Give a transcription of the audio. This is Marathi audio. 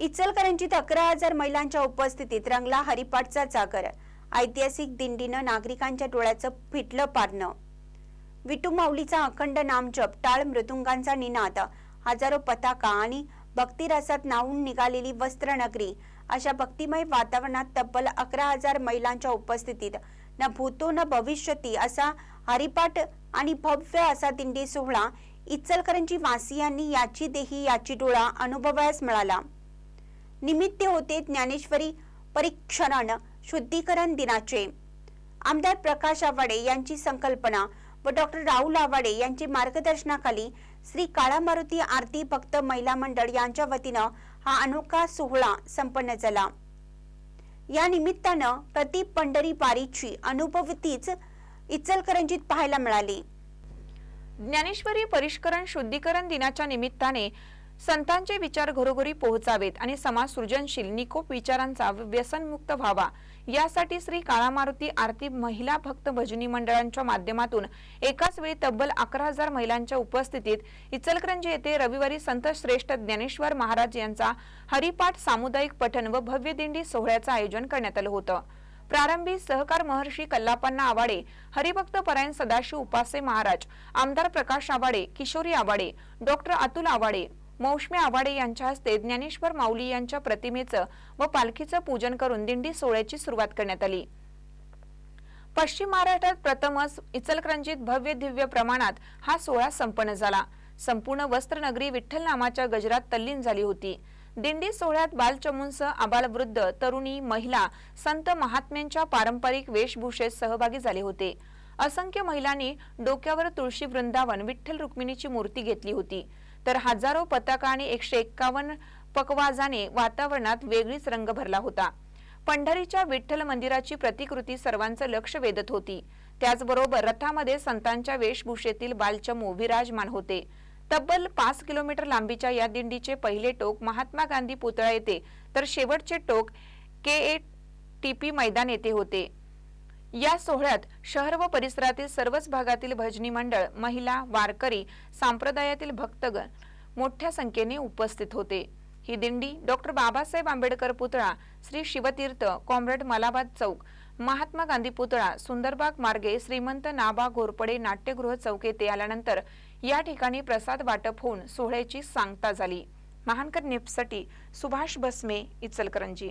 इचलकरंजीत अकरा हजार महिलांच्या उपस्थितीत रंगला हरिपाठचा जागर. ऐतिहासिक दिंडीनं नागरिकांच्या डोळ्याचं फिटलं पारणं. विटू माऊलीचा अखंड नामजप टाळ मृदुंगांचा निनाद हजारो पताका आणि भक्तिरसात नाहून निघालेली वस्त्रनगरी. अशा भक्तिमय वातावरणात तब्बल अकरा हजार महिलांच्या उपस्थितीत न भूतो न भविष्यती असा हरिपाठ आणि भव्य असा दिंडी सोहळा इचलकरंजी वासियांनी याची देही याची डोळा अनुभवायस मिळाला. निमित्त होते ज्ञानेश्वरी परीक्षरण शुद्धीकरण दिनाचे. आमदार प्रकाश आवाडे यांची संकल्पना व डॉक्टर राहुल आवाडे यांची मार्गदर्शनाखाली श्री काळा मारुती आरती भक्त महिला मंडळ यांच्या वतीनं हा अनोखा सोहळा संपन्न झाला. या निमित्तानं प्रति पंढरी पारीची अनुभवतीच इचलकरंजीत पाहायला मिळाली. ज्ञानेश्वरी परिष्करण शुद्धीकरण दिनाच्या निमित्ताने संतांचे विचार घरोघरी पोहोचावेत आणि समाज सृजनशील निकोप विचारांचा व्यसनमुक्त व्हावा. यासाठी श्री काळामारुती आरती महिला भक्त भजनी मंडळांच्या माध्यमातून एकाच वेळी तब्बल अकरा हजार महिलांच्या उपस्थितीत इचलकरंजी येथे रविवारी संत श्रेष्ठ ज्ञानेश्वर महाराज यांचा हरिपाठ सामुदायिक पठण व भव्य दिंडी सोहळ्याचं आयोजन करण्यात आलं होतं. प्रारंभी सहकार महर्षी कल्लापन्ना आवाडे हरिभक्त परायण सदाशिव उपासे महाराज आमदार प्रकाश आवाडे किशोरी आवाडे डॉक्टर अतुल आवाडे मौशमी आवाडे यांच्या हस्ते ज्ञानेश्वर माऊली यांच्या प्रतिमेचं व पालखीचं पूजन करून दिंडी सोहळ्याची सुरुवात करण्यात आली. पश्चिम महाराष्ट्रात प्रथमच इचलकरंजीत भव्य दिव्य प्रमाणात हा सोहळा संपन्न झाला. संपूर्ण वस्त्रनगरी विठ्ठल नामाच्या गजरात तल्लीन झाली होती. दिंडी सोहळ्यात बालचमूंसह आबालवृद्ध तरुणी महिला संत महात्म्यांच्या पारंपरिक वेशभूषेत सहभागी झाले होते. असंख्य महिलांनी डोक्यावर तुळशी वृंदावन विठ्ठल रुक्मिणीची मूर्ती घेतली होती. तर हजारो पताका आणि एकशे एक्कावन्न पकवाजाने वातावरणात वेगळीच रंग भरला होता. पंढरीच्या विठ्ठल मंदिराची प्रतिकृती सर्वांचं लक्ष वेधत होती. त्याचबरोबर रथामध्ये संतांच्या वेशभूषेतील बालचमू विराजमान होते. तब्बल पाच किलोमीटर लांबीच्या या दिंडीचे पहिले टोक महात्मा गांधी पुतळा येथे तर शेवटचे टोक के ए टी पी मैदान येथे होते. या सोहळ्यात शहर व परिसरातील सर्वच भागातील भजनी मंडळ महिला वारकरी संप्रदायातील भक्तगण मोठ्या संख्येने उपस्थित होते. ही दिंडी डॉक्टर बाबासाहेब आंबेडकर पुतळा श्री शिवतीर्थ कॉम्रेड मलाबाद चौक महात्मा गांधी पुतळा सुंदरबाग मार्गे श्रीमंत नाबा घोरपडे नाट्यगृह चौक येथे आल्यानंतर या ठिकाणी प्रसाद वाटप होऊन सोहळ्याची सांगता झाली. महानकर निपसाठी सुभाष बसमे इचलकरंजी.